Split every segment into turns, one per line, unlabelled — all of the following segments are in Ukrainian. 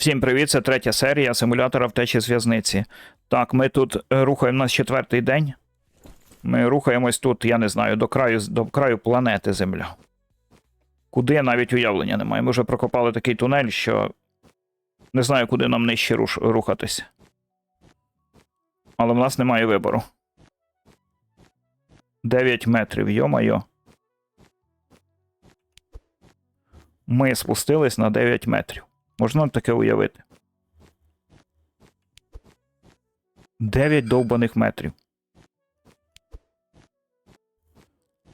Всім привіт, це третя серія симулятора втечі з в'язниці. Так, ми тут е, рухаємо нас четвертий день. Ми рухаємось тут, я не знаю, до краю, до краю планети Земля. Куди навіть уявлення немає. Ми вже прокопали такий тунель, що не знаю, куди нам нижче руш, рухатися. Але в нас немає вибору. 9 метрів, йо-майо. Ми спустились на 9 метрів. Можна таке уявити? 9 довбаних метрів.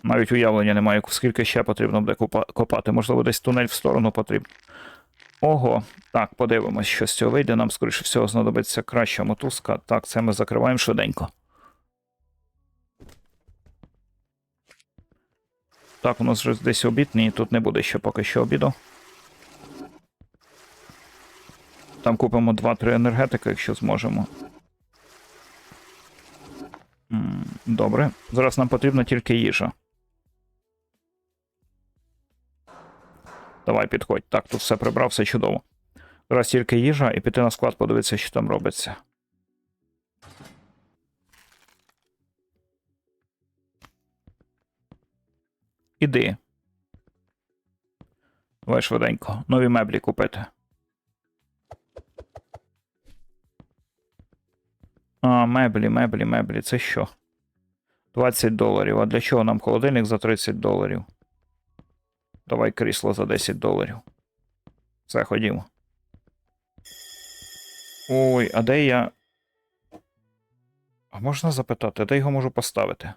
Навіть уявлення немає, скільки ще потрібно буде копати. Можливо, десь тунель в сторону потрібно. Ого, так, подивимось, що з цього вийде. Нам, скоріше всього, знадобиться краща мотузка. Так, це ми закриваємо швиденько. Так, у нас вже десь обід, ні, тут не буде ще поки що обіду. Там купимо 2-3 енергетика, якщо зможемо. Добре. Зараз нам потрібна тільки їжа. Давай, підходь. Так, тут все прибрав, все чудово. Зараз тільки їжа і піти на склад, подивитися, що там робиться. Іди. Давай швиденько. Нові меблі купити. А, меблі, меблі, меблі. Це що? 20 доларів. А для чого нам холодильник за 30 доларів? Давай крісло за 10 доларів. Все, ходімо. Ой, а де я. А можна запитати, де його можу поставити?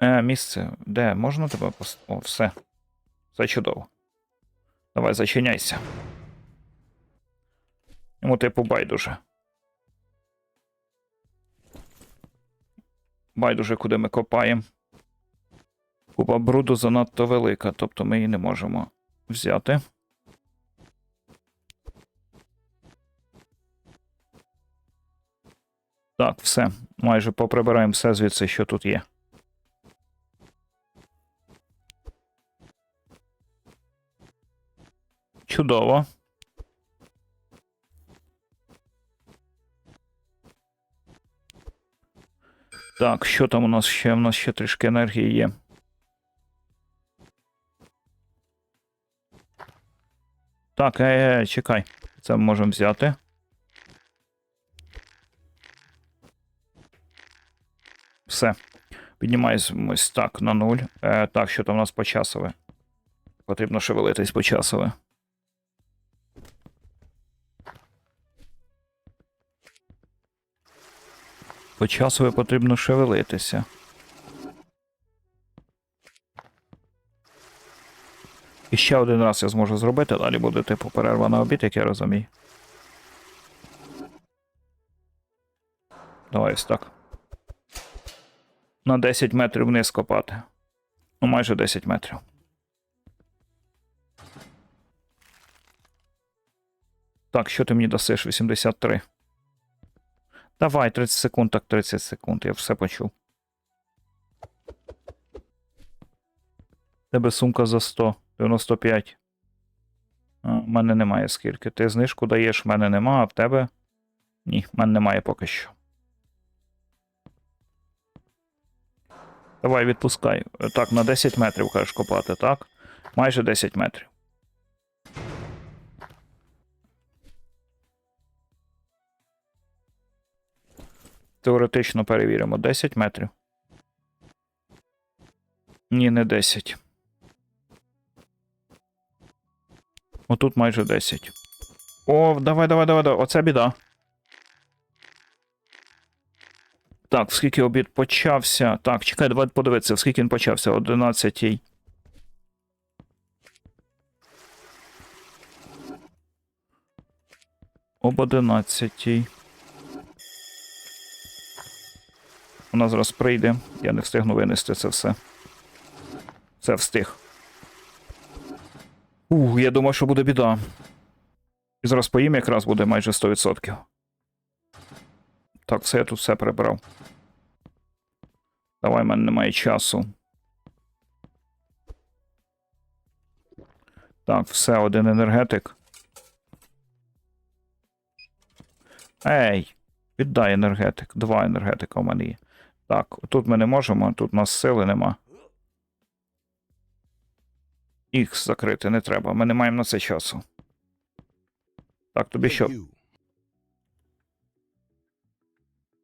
Е, місце. Де? Можна тебе поставити? О, все. Все чудово. Давай, зачиняйся. Йому типу байдуже. Байдуже, куди ми копаємо. Купа бруду занадто велика, тобто ми її не можемо взяти. Так, все. Майже поприбираємо все звідси, що тут є. Чудово. Так, що там у нас ще? У нас ще трішки енергії є. Так, е, е, чекай. Це ми можемо взяти. Все. Піднімаємось так на нуль. Е, так, що там у нас по часове? Потрібно шевелитись по часове. По часове потрібно шевелитися. І ще один раз я зможу зробити, далі буде типу перерва на обід, як я розумію. Давай ось так. На 10 метрів вниз копати. Ну, майже 10 метрів. Так, що ти мені дасиш? 83. Давай, 30 секунд, так 30 секунд, я все почув. Тебе сумка за 100, 95. А, в мене немає скільки. Ти знижку даєш, в мене нема, а в тебе. Ні, в мене немає поки що. Давай відпускай. Так, на 10 метрів кажеш копати, так? Майже 10 метрів. Теоретично перевіримо 10 метрів. Ні, не 10. Отут майже 10. О, давай, давай, давай, давай. Оце біда. Так, скільки обід почався. Так, чекай, давай подивитися, скільки він почався. 11. Об 11. Вона зараз прийде. Я не встигну винести це все. Це встиг. Ух, я думав, що буде біда. І зараз поїм якраз буде майже 100%. Так, все я тут все прибрав. Давай в мене немає часу. Так, все, один енергетик. Ей, віддай енергетик. Два енергетика в мене є. Так, тут ми не можемо, тут у нас сили нема. Їх закрити не треба. Ми не маємо на це часу. Так, тобі що?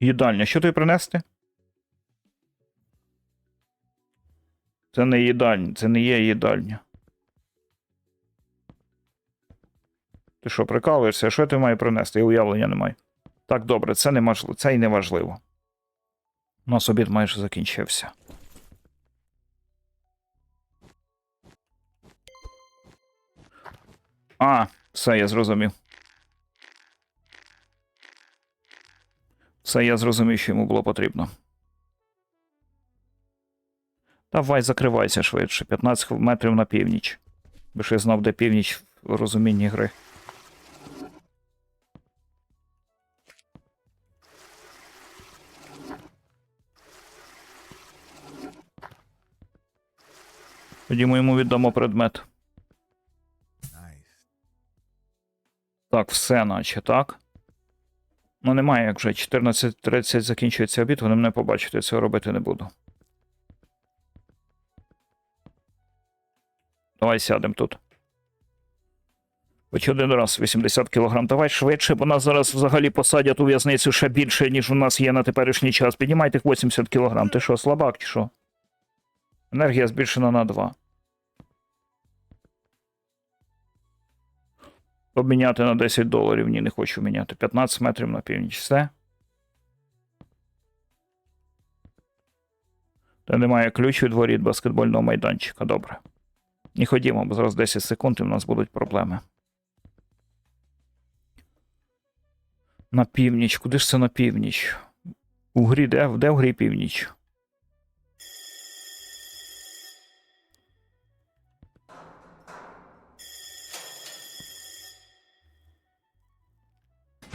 Їдальня. Що тобі принести? Це не їдальня, це не є їдальня. Ти що, прикалуєшся? Що ти маю принести? Я уявлення не маю. Так, добре, це не можливо, це і не важливо. У нас обід майже закінчився. А, все, я зрозумів. Все, я зрозумів, що йому було потрібно. Давай, закривайся швидше. 15 метрів на північ. Ж я знав, де північ в розумінні гри. Тоді ми йому віддамо предмет. Так, все наче, так? Ну, немає як вже. 14.30 закінчується обід, вони мене побачать, я цього робити не буду. Давай сядемо тут. Хоч один раз 80 кг. Давай швидше, бо нас зараз взагалі посадять у в'язницю ще більше, ніж у нас є на теперішній час. Піднімай тих 80 кг. Ти що, слабак чи що? Енергія збільшена на 2. Обміняти на 10 доларів. Ні, не хочу міняти. 15 метрів на північ. Все. Та немає ключ від воріт баскетбольного майданчика. Добре. Не ходімо, бо зараз 10 секунд і в нас будуть проблеми. На північ. Куди ж це на північ? У грі де? Де в грі північ?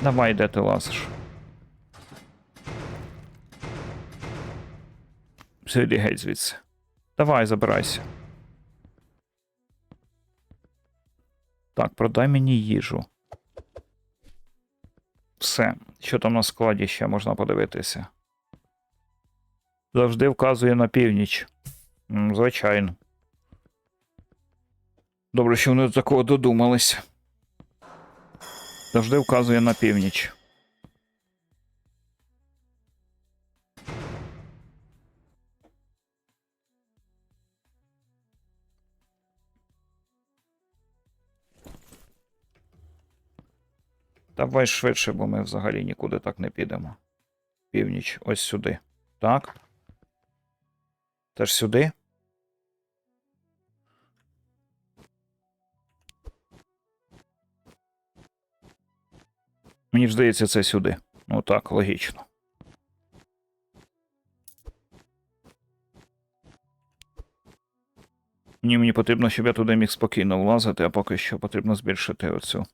Давай, де ти лазиш? Все, йди геть звідси. Давай, забирайся. Так, продай мені їжу. Все. Що там на складі ще можна подивитися? Завжди вказує на північ. Звичайно. Добре, що вони до такого додумались. Завжди вказує на північ. Давай швидше, бо ми взагалі нікуди так не підемо. Північ, ось сюди. Так. Теж сюди. Мені ж здається, це сюди. Ну так, логічно. Ні, мені потрібно, щоб я туди міг спокійно влазити, а поки що потрібно збільшити оцю.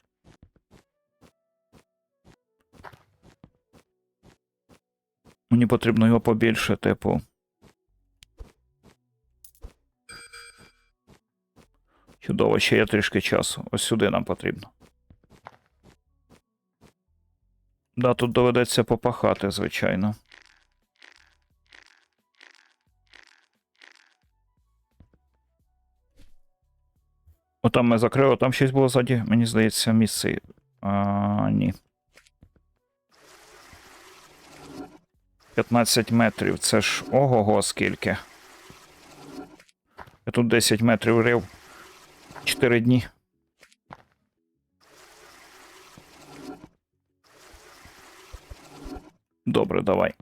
Мені потрібно його побільше, типу. Чудово, ще є трішки часу. Ось сюди нам потрібно. Да, тут доведеться попахати, звичайно. Отам ми закрили, там щось було ззаді, мені здається, місце. А, ні. 15 метрів. Це ж ого-го скільки. Я тут 10 метрів рив. 4 дні. Добре, давай.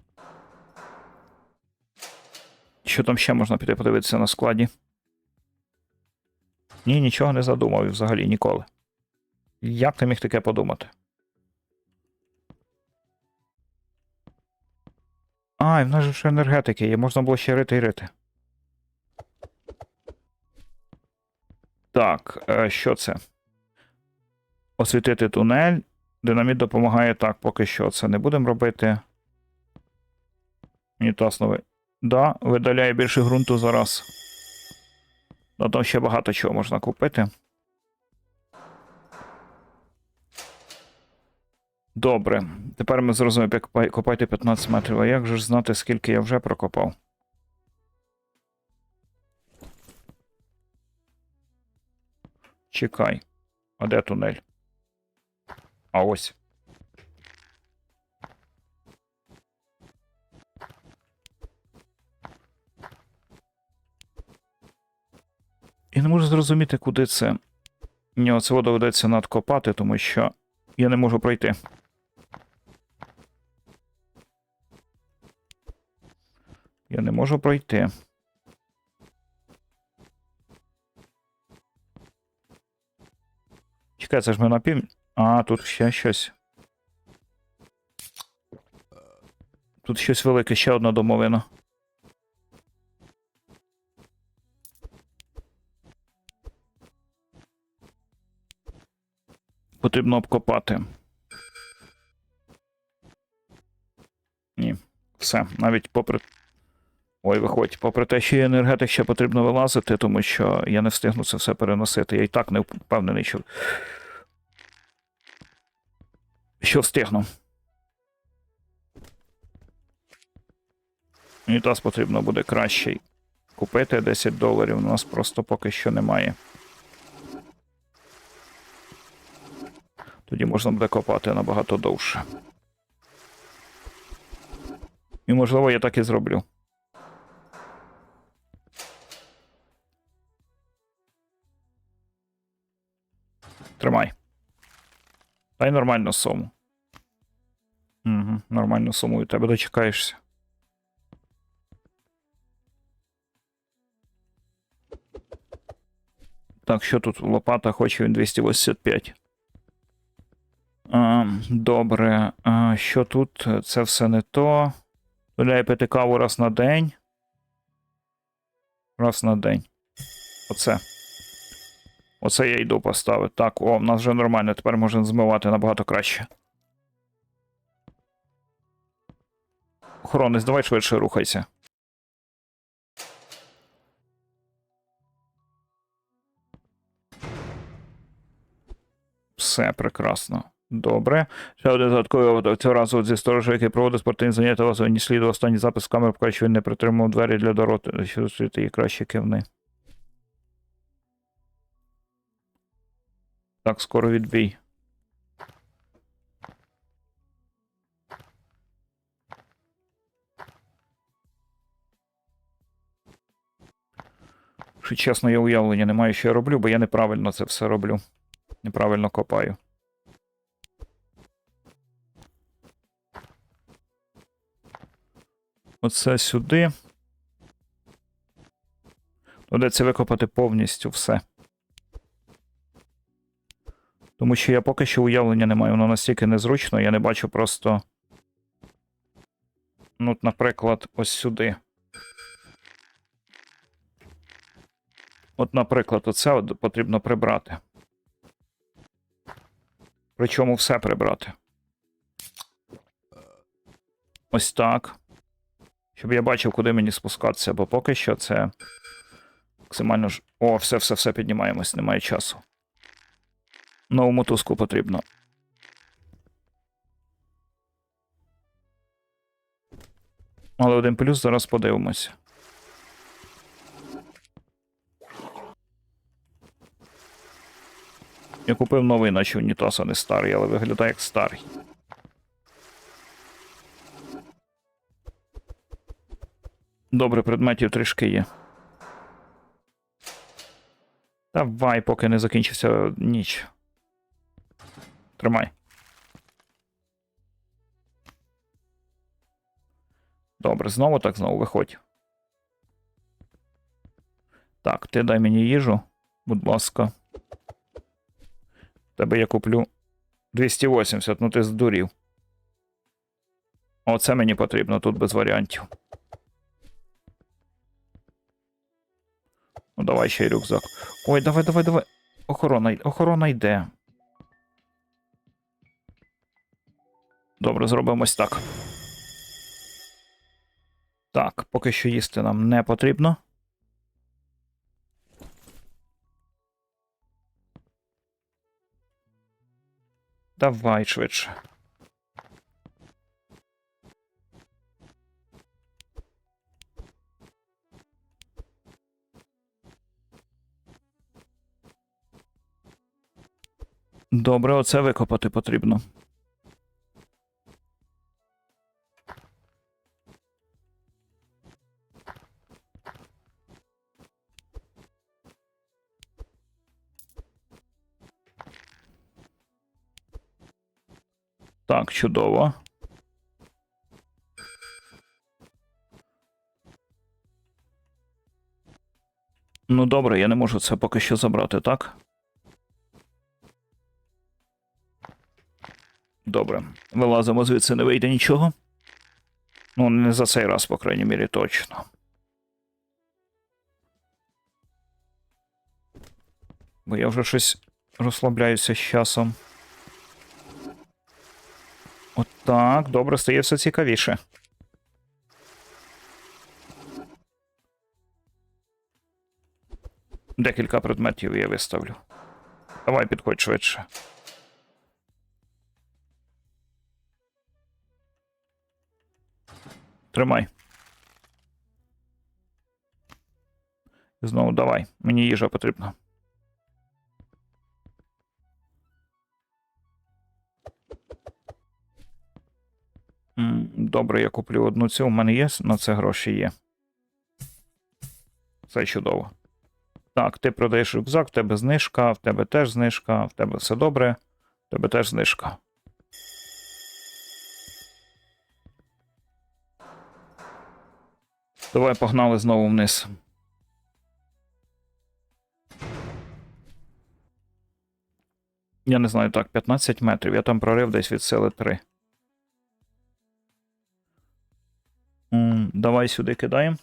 Що там ще можна піти подивитися на складі? Ні, нічого не задумав взагалі ніколи. Як ти міг таке подумати? А, і в нас же ще енергетики є, можна було ще рити і рити. Так, е, що це? Освітити тунель. Динаміт допомагає так, поки що це не будемо робити. Унітаз. Да, видаляє більше ґрунту зараз. раз. Там ще багато чого можна купити. Добре. Тепер ми зрозуміємо, як копати 15 метрів. А як же ж знати, скільки я вже прокопав? Чекай. А де тунель? А ось. Можу зрозуміти, куди це. Мені оце доведеться надкопати, тому що я не можу пройти. Я не можу пройти. Чекай, це ж ми на пів... А, тут ще щось. Тут щось велике, ще одна домовина. Потрібно обкопати. Ні. Все, навіть попри. Ой, виходь, попри те, що є енергетик, ще потрібно вилазити, тому що я не встигну це все переносити. Я і так не впевнений, що. Що встигну. Унітаз потрібно буде кращий. Купити 10 доларів у нас просто поки що немає. Тоді можна буде копати набагато довше. І, можливо, я так і зроблю. Тримай. Дай нормальну суму. Угу, нормальну суму і тебе дочекаєшся. Так, що тут лопата хоче він 285. Добре. Що тут? Це все не то. Дозволяє пити каву раз на день. Раз на день. Оце. Оце я йду поставити. Так, о, в нас вже нормально, тепер можна змивати набагато краще. Охоронець, давай швидше рухайся. Все прекрасно. Добре. Ще один додатковий випадок. Цього разу зі сторожа, який проводив спортивні заняття, вас не слід останній запис камери, поки що він не притримав двері для дороти, що світи і краще кивни. Так, скоро відбій. Що чесно, я уявлення не маю, що я роблю, бо я неправильно це все роблю. Неправильно копаю. Оце сюди. Доведеться викопати повністю все. Тому що я поки що уявлення не маю, воно настільки незручно, я не бачу просто. Ну, наприклад, ось сюди. От, наприклад, оце от потрібно прибрати. Причому все прибрати. Ось так. Щоб я бачив, куди мені спускатися, бо поки що це максимально ж. О, все, все, все піднімаємось, немає часу. Нову мотузку потрібно. Але один плюс зараз подивимося. Я купив новий, наче унітаз, а не старий, але виглядає як старий. Добре, предметів трішки є. Давай, поки не закінчиться ніч. Тримай. Добре, знову так знову виходь. Так, ти дай мені їжу, будь ласка. Тебе я куплю 280, ну ти здурів. Оце мені потрібно, тут без варіантів. Ну, давай ще й рюкзак. Ой, давай, давай, давай. Охорона, охорона йде. Добре, зробимо ось так. Так, поки що їсти нам не потрібно. Давай швидше. Добре, оце викопати потрібно. Так, чудово. Ну добре, я не можу це поки що забрати, так? Добре. Вилазимо звідси, не вийде нічого. Ну, не за цей раз, по крайній мірі, точно. Бо я вже щось розслабляюся з часом. Отак, добре, стає все цікавіше. Декілька предметів я виставлю. Давай підходь швидше. Тримай. Знову давай. Мені їжа потрібна. Добре, я куплю одну цю. У мене є на це гроші є. Це чудово. Так, ти продаєш рюкзак, в тебе знижка, в тебе теж знижка, в тебе все добре, в тебе теж знижка. Давай погнали знову вниз. Я не знаю, так, 15 метрів. Я там прорив десь від сили 3. М, Давай сюди кидаємо.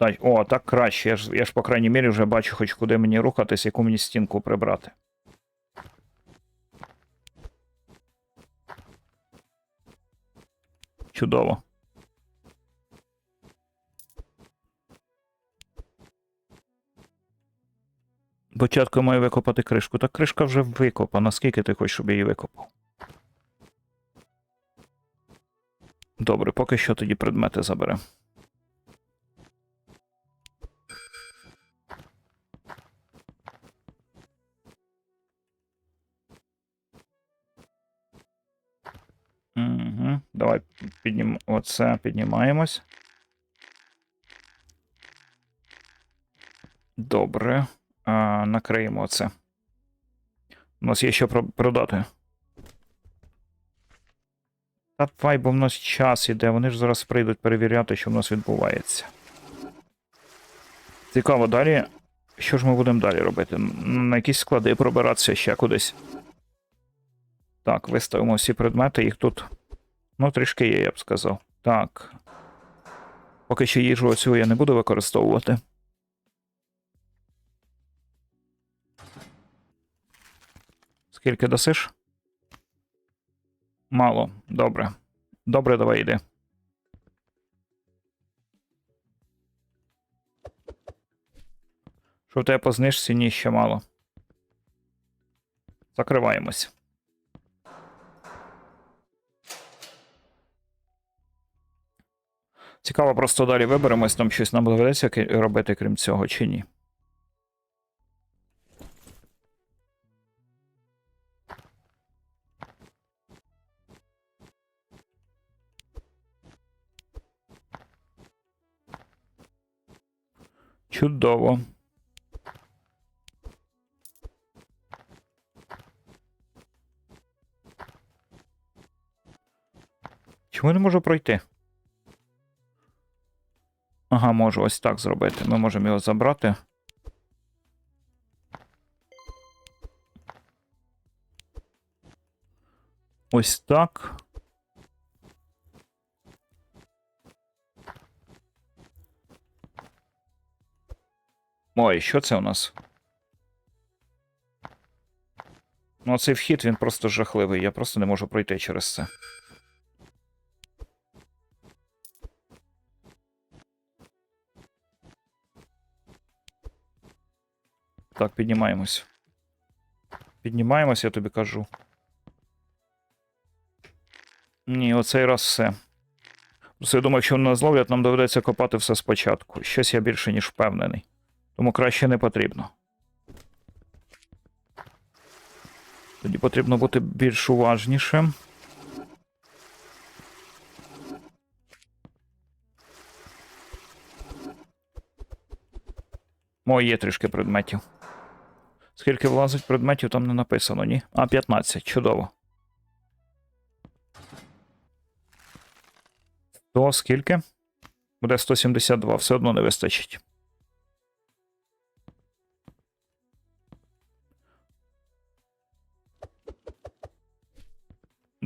Дай, о, так краще. Я ж, я ж, по крайній мірі, вже бачу, хоч куди мені рухатись, яку мені стінку прибрати. Чудово. Спочатку я маю викопати кришку. Так кришка вже викопана. Скільки ти хочеш, щоб я її викопав? Добре, поки що тоді предмети заберемо. Угу. Давай піднім... оце піднімаємось. Добре. А, накриємо оце. У нас є що продати. Та давай, бо в нас час іде. Вони ж зараз прийдуть перевіряти, що в нас відбувається. Цікаво, далі. Що ж ми будемо далі робити? На якісь склади пробиратися ще кудись. Так, виставимо всі предмети, їх тут. Ну, трішки є, я б сказав. Так. Поки що їжу оцю я не буду використовувати. Скільки досиш? Мало. Добре. Добре, давай йди. Що в тебе по? Ні, ще мало. Закриваємось. Цікаво, просто далі виберемось, там щось нам доведеться робити, крім цього, чи ні. Чудово. Чому я не можу пройти? Ага, можу ось так зробити. Ми можемо його забрати. Ось так. Ой, що це у нас? Ну, цей вхід він просто жахливий. Я просто не можу пройти через це. Так, піднімаємось. Піднімаємось, я тобі кажу. Ні, оцей раз все. Просто я думаю, якщо нас зловлять, нам доведеться копати все спочатку. Щось я більше, ніж впевнений. Тому краще не потрібно. Тоді потрібно бути більш уважнішим. О, є трішки предметів. Скільки влазить предметів, там не написано, ні? А, 15, чудово. То скільки? Буде 172, все одно не вистачить.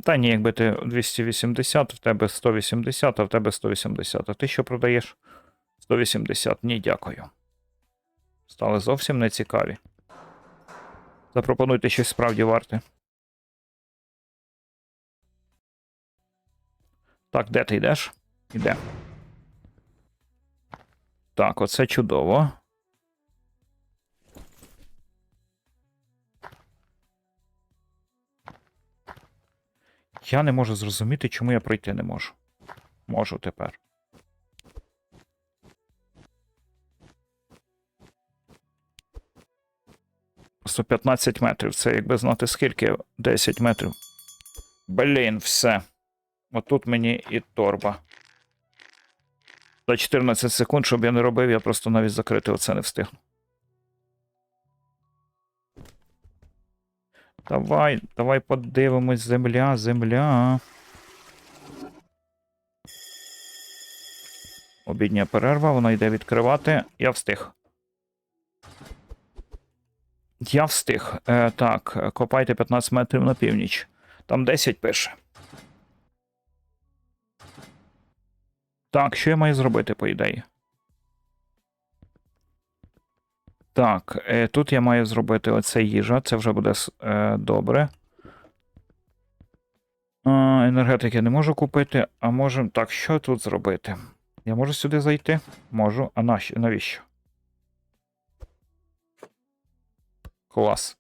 Та ні, якби ти 280, в тебе 180, а в тебе 180. А ти що продаєш? 180. Ні, дякую. Стали зовсім не цікаві. Запропонуйте щось справді варте. Так, де ти йдеш? Іде. Так, оце чудово. Я не можу зрозуміти, чому я пройти не можу. Можу тепер. Просто 15 метрів. Це якби знати скільки? 10 метрів. Блін, все. Отут мені і торба. За 14 секунд, щоб я не робив, я просто навіть закрити оце не встигну. Давай, давай подивимось, земля, земля. Обідня перерва, вона йде відкривати. Я встиг. Я встиг. Е, так, копайте 15 метрів на північ. Там 10 пише. Так, що я маю зробити, по ідеї? Так, е, тут я маю зробити оце їжа, це вже буде е, добре. А, енергетик я не можу купити, а можемо. Так, що тут зробити? Я можу сюди зайти? Можу. А навіщо? Клас.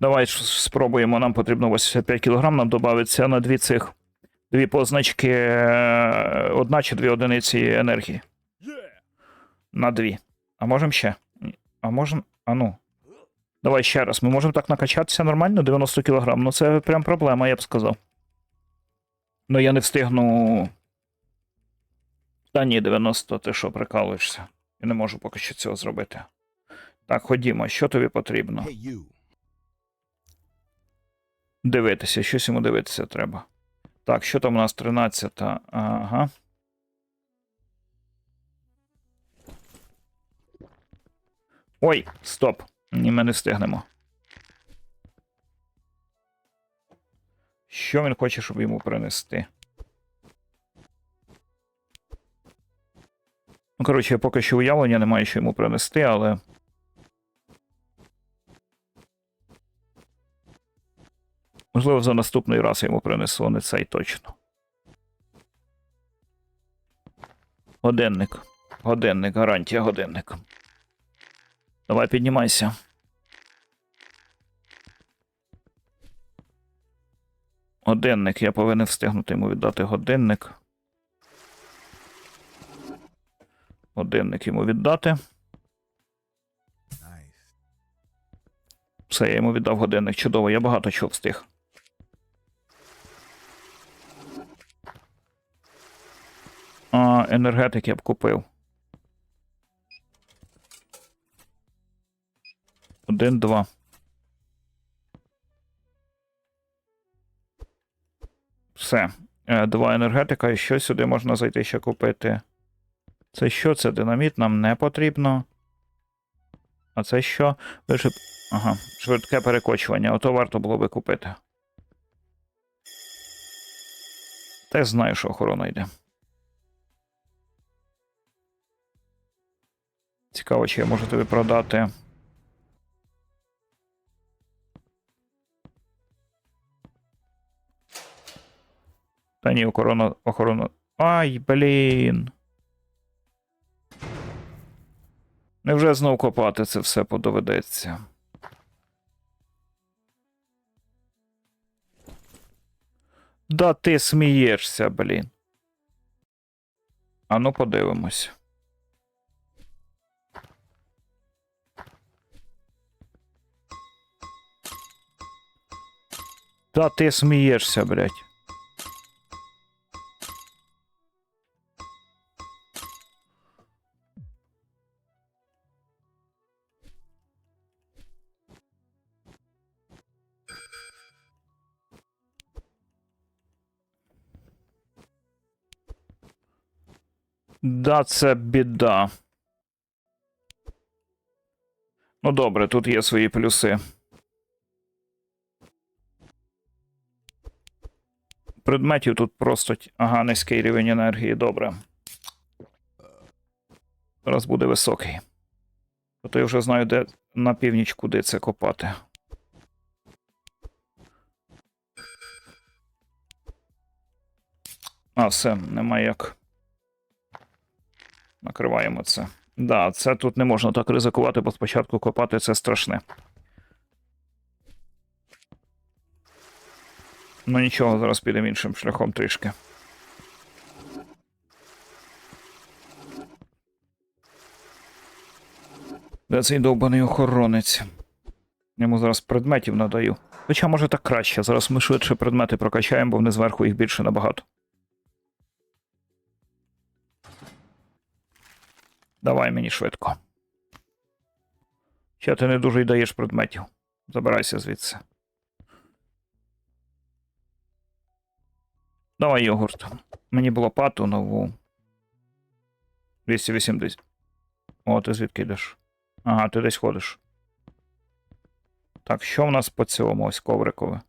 Давай спробуємо. Нам потрібно 85 кг, нам додається на дві цих. Дві позначки. е, Одна чи дві одиниці енергії. На дві. А можемо ще? А можемо. А ну. Давай ще раз. Ми можемо так накачатися нормально? 90 кг. Ну це прям проблема, я б сказав. Ну я не встигну. Та ні, 90, ти що, прикалуєшся? Я не можу поки що цього зробити. Так, ходімо, що тобі потрібно? Дивитися, щось йому дивитися треба. Так, що там у нас 13? Ага. Ой, стоп. Ні, ми не встигнемо. Що він хоче, щоб йому принести? Ну, коротше, я поки що уявлення не маю, що йому принести, але. Можливо, за наступний раз я йому принесу, не цей точно. Годинник. Годинник, гарантія годинник. Давай піднімайся. Годинник. Я повинен встигнути йому віддати годинник. Годинник йому віддати. Все, я йому віддав годинник. Чудово, я багато чого встиг. Енергетик я б купив. Один, два. Все. Е, Два енергетика, і що сюди можна зайти ще купити? Це що? Це динаміт, нам не потрібно. А це що? Вишип... Ага, швидке перекочування. Ото варто було би купити. Теж знаю, що охорона йде. Цікаво, чи я можу тобі продати. Та ні, охорона. охорона. Ай, блін. Невже знов копати це все подоведеться? Да ти смієшся, блін. А ну подивимось. Та ти смієшся, блядь. Да, це біда. Ну добре, тут є свої плюси. Предметів тут просто. Ага, низький рівень енергії, добре. Зараз буде високий. То я вже знаю, де на північ куди це копати. А, все, нема як. Накриваємо це. Да, це тут не можна так ризикувати, бо спочатку копати це страшне. Ну нічого, зараз підемо іншим шляхом трішки. Де цей довбаний охоронець? Йому зараз предметів надаю. Хоча, може, так краще. Зараз ми швидше предмети прокачаємо, бо вони зверху їх більше набагато. Давай мені швидко. Ще ти не дуже й даєш предметів. Забирайся звідси. Давай йогурт. Мені було пату нову. 280. О, ти звідки йдеш? Ага, ти десь ходиш. Так, що в нас по цьому ось коврикове?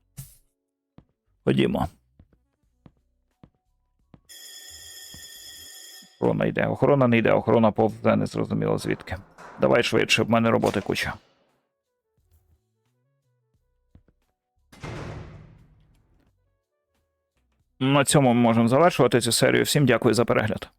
Ходімо. Охорона йде. Охорона не йде, охорона повзе, не зрозуміло звідки. Давай швидше, в мене роботи куча. На цьому ми можемо завершувати цю серію. Всім дякую за перегляд.